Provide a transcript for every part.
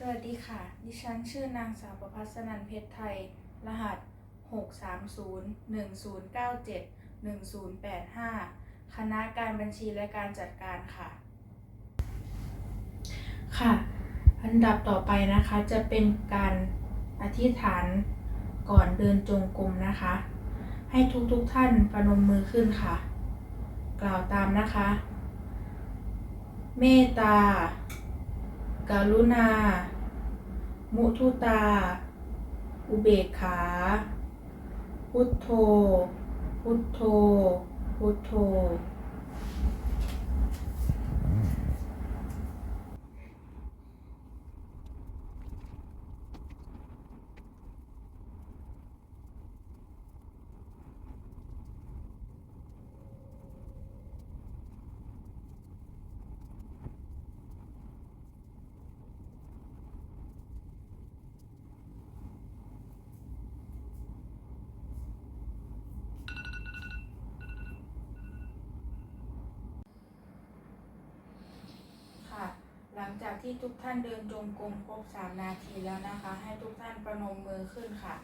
สวัสดีค่ะ ดิฉันชื่อนางสาวประภัสนันเพชรไทย รหัส 630-1097-1085 คณะการบัญชีและการจัดการค่ะ ค่ะ อันดับต่อไปนะคะจะเป็นการอธิษฐานก่อนเดินจงกรมนะคะ ให้ทุกๆทท่านประนมมือขึ้นค่ะ กล่าวตามนะคะ เมตตา กรุณา มุทุตา อุเบกขา พุทโธ พุทโธ พุทโธ ค่ะ หลังจาก ที่ทุกท่านเดินจงกรมครบสามนาทีแล้วนะคะ ให้ทุกท่านประนมมือขึ้นค่ะ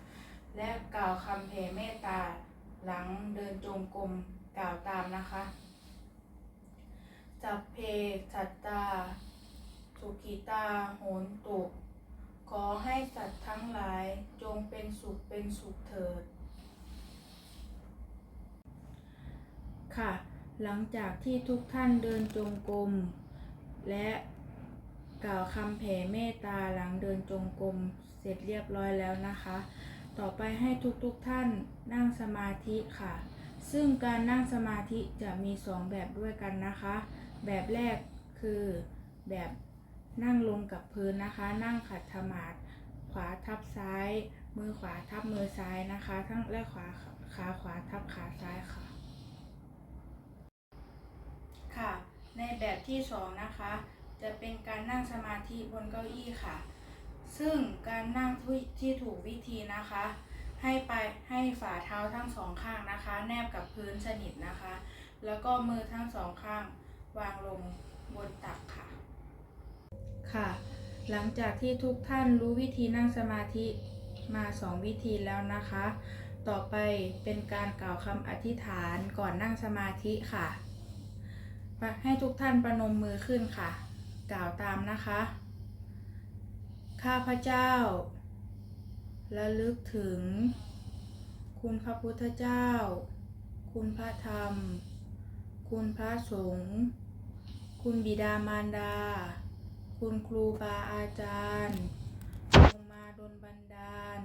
และกล่าวคำแผ่เมตตาหลังเดินจงกรมกล่าวตามนะคะจับเพสัตตา สุขิตา โหนตุ ขอให้สัตว์ทั้งหลายจงเป็นสุขเป็นสุขเถิด ค่ะ หลังจากที่ทุกท่านเดินจงกรมและ กล่าวคำแผ่เมตตาหลังเดินจงกรมเสร็จเรียบร้อยแล้วนะคะ ต่อไปให้ทุกๆทท่านนั่งสมาธิค่ะ ซึ่งการนั่งสมาธิจะมีสองแบบด้วยกันนะคะ แบบแรกคือแบบนั่งลงกับพื้นนะคะ นั่งขัดสมาธิขวาทับซ้าย มือขวาทับมือซ้ายนะคะ ทั้งและขวาขาขวาทับขาซ้ายค่ะ ค่ะ ในแบบที่สองนะคะ จะเป็นการนั่งสมาธิบนเก้าอี้ค่ะ ซึ่งการนั่งที่ที่ถูกวิธีนะคะ ให้ไปให้ฝ่าเท้าทั้งสองข้างนะคะ แนบกับพื้นสนิทนะคะ แล้วก็มือทั้งสองข้าง วางลงบนตักค่ะ ค่ะ หลังจากที่ทุกท่านรู้วิธีนั่งสมาธิมาสองวิธีแล้วนะคะ ต่อไปเป็นการกล่าวคำอธิษฐานก่อนนั่งสมาธิค่ะ ให้ทุกท่านประนมมือขึ้นค่ะ กล่าวตามนะคะ ข้าพเจ้าระลึกถึง คุณพระพุทธเจ้า คุณพระธรรม คุณพระสงฆ์คุณบิดามารดา คุณครูบาอาจารย์จงมาดลบันดาล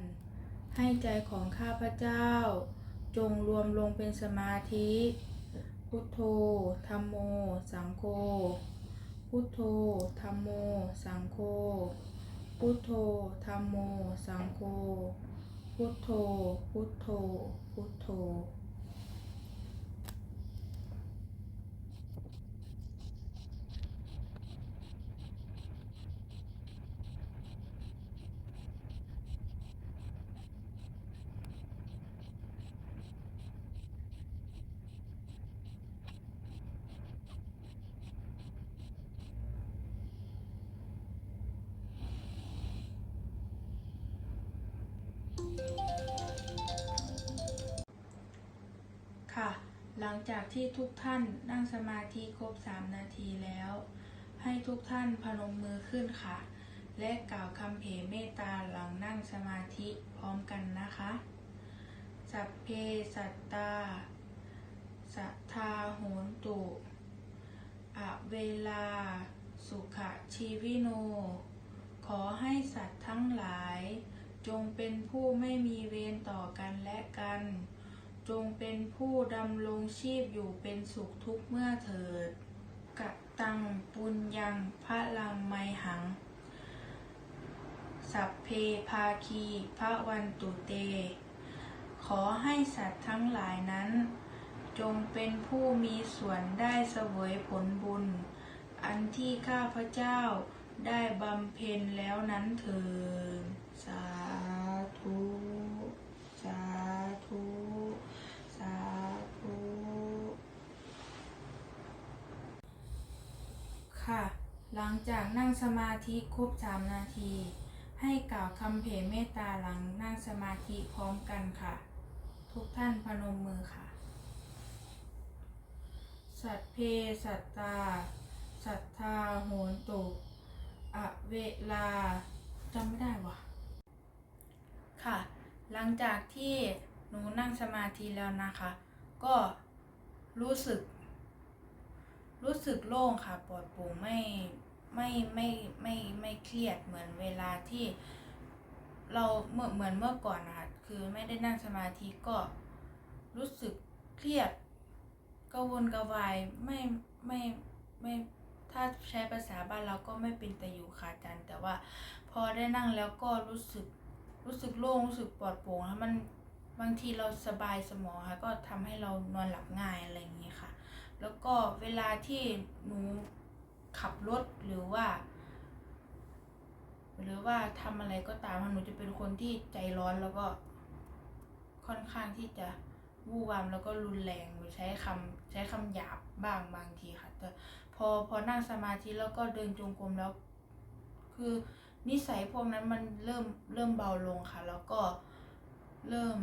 ให้ใจของข้าพเจ้า จงรวมลงเป็นสมาธิ พุทโธธัมโม สังโฆ พุทโธธัมโม สังโฆ พุทโธธัมโม สังโฆ พุทโธ พุทโธ พุทโธ ค่ะ หลังจากที่ทุกท่านนั่งสมาธิครบ 3 นาทีแล้ว ให้ทุกท่านพนมมือขึ้นค่ะ และกล่าวคำเพเมตตาหลังนั่งสมาธิพร้อมกันนะคะ สัพเพสัตตา สัทธาโหนตุอเวลา สุขชีวิโน ขอให้สัตว์ทั้งหลาย จงเป็นผู้ไม่มีเวรต่อกันและกัน จงเป็นผู้ดำรงชีพอยู่เป็นสุขทุกเมื่อเถิดกะตังปุญญังพระลังไมหัง สัพเพภาคีพระวันตุเต ขอให้สัตว์ทั้งหลายนั้น จงเป็นผู้มีส่วนได้เสวยผลบุญ อันที่ข้าพระเจ้าได้บำเพ็ญแล้วนั้นเถิดสา ธุสาธุสาธุค่ะ หลังจากนั่งสมาธิครบสามนาที ให้กล่าวคำเพเมตตาหลังนั่งสมาธิพร้อมกันค่ะ ทุกท่านพนมมือค่ะ สัตเพสัตตา สัทธาโหนตุ อเวลาจำไม่ได้ว่ะ ค่ะ หลัง จากที่หนูนั่งสมาธิแล้วนะคะ ก็รู้สึก รู้สึกโล่งค่ะปลอดโปร่งไม่ไม่ไม่ไม่ไม่เครียดเหมือนเวลาที่เราเมื่อเหมือนเมื่อก่อนนะคะคือไม่ได้นั่งสมาธิก็รู้สึกเครียดกระวนกระวายไม่ไม่ไม่ถ้าใช้ภาษาบ้านเราก็ไม่เป็นตะอยู่ค่ะอาจารย์แต่ว่าพอได้นั่งแล้วก็รู้สึก รู้สึกโล่งรู้สึกปลอดโปร่งแล้วมันบางทีเราสบายสมองค่ะ ก็ทำให้เรานอนหลับง่ายอะไรอย่างนี้ค่ะ แล้วก็เวลาที่หนูขับรถหรือว่า หรือว่าทำอะไรก็ตามค่ะหนูจะเป็นคนที่ใจร้อนแล้วก็ค่อนข้างที่จะวู่วามแล้วก็รุนแรงหนูใช้คำใช้คำหยาบบ้างบางทีค่ะแต่พอพอนั่งสมาธิแล้วก็เดินจงกรมแล้ว คือ นิสัยพวกนั้นมันเริ่มเริ่มเบาลงค่ะ แล้วก็เริ่ม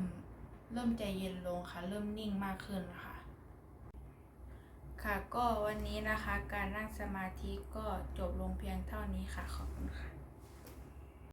เริ่มใจเย็นลงค่ะ เริ่มนิ่งมากขึ้นค่ะ ค่ะก็วันนี้นะคะ การนั่งสมาธิก็จบลงเพียงเท่านี้ค่ะ ขอบคุณค่ะ